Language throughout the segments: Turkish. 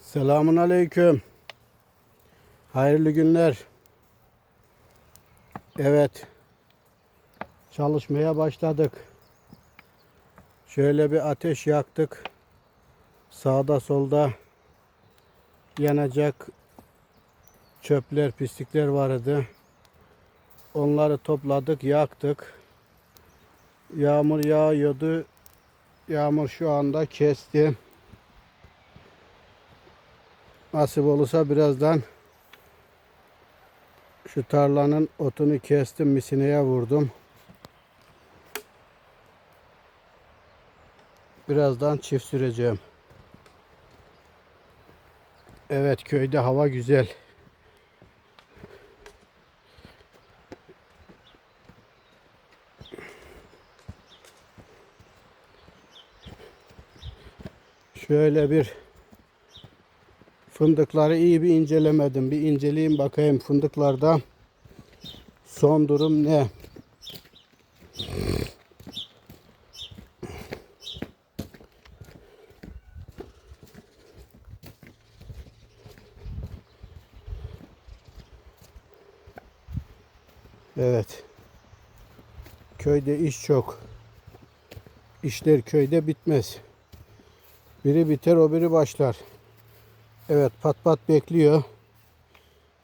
Selamun aleyküm. Hayırlı günler. Evet. Çalışmaya başladık. Şöyle bir ateş yaktık. Sağda solda yanacak çöpler, pislikler vardı. Onları topladık, yaktık. Yağmur yağıyordu. Yağmur şu anda kesti. Nasip olursa birazdan şu tarlanın otunu kestim, misineye vurdum. Birazdan çift süreceğim. Evet köyde hava güzel. Şöyle bir fındıkları iyi bir incelemedim. Bir inceleyeyim bakayım fındıklarda son durum ne? Evet. Köyde iş çok. İşler köyde bitmez. Biri biter o biri başlar. Evet pat pat bekliyor.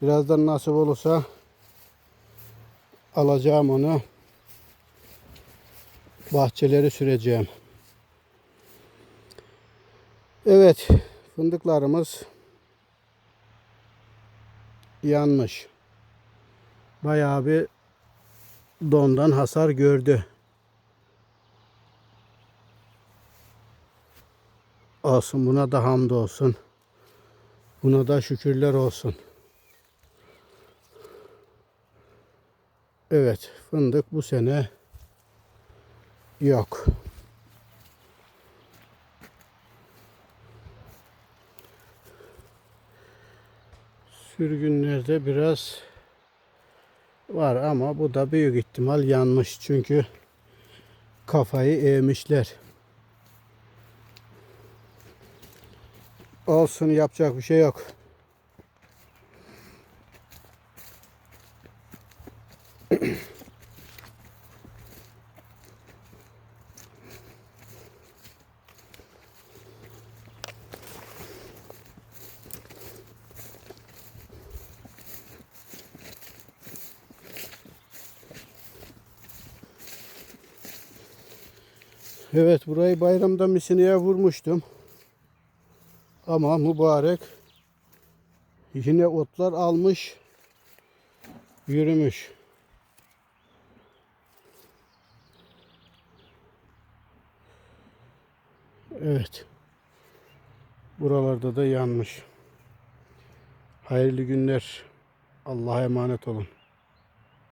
Birazdan nasip olursa alacağım onu. Bahçeleri süreceğim. Evet fındıklarımız yanmış. Bayağı bir dondan hasar gördü. Olsun buna da hamdolsun. Buna da şükürler olsun. Evet fındık bu sene yok. Sürgünlerde biraz var ama bu da büyük ihtimal yanmış çünkü kafayı eğmişler. Olsun yapacak bir şey yok. Evet burayı bayramda misineye vurmuştum. Ama mübarek yine otlar almış yürümüş. Evet. Buralarda da yanmış. Hayırlı günler. Allah'a emanet olun.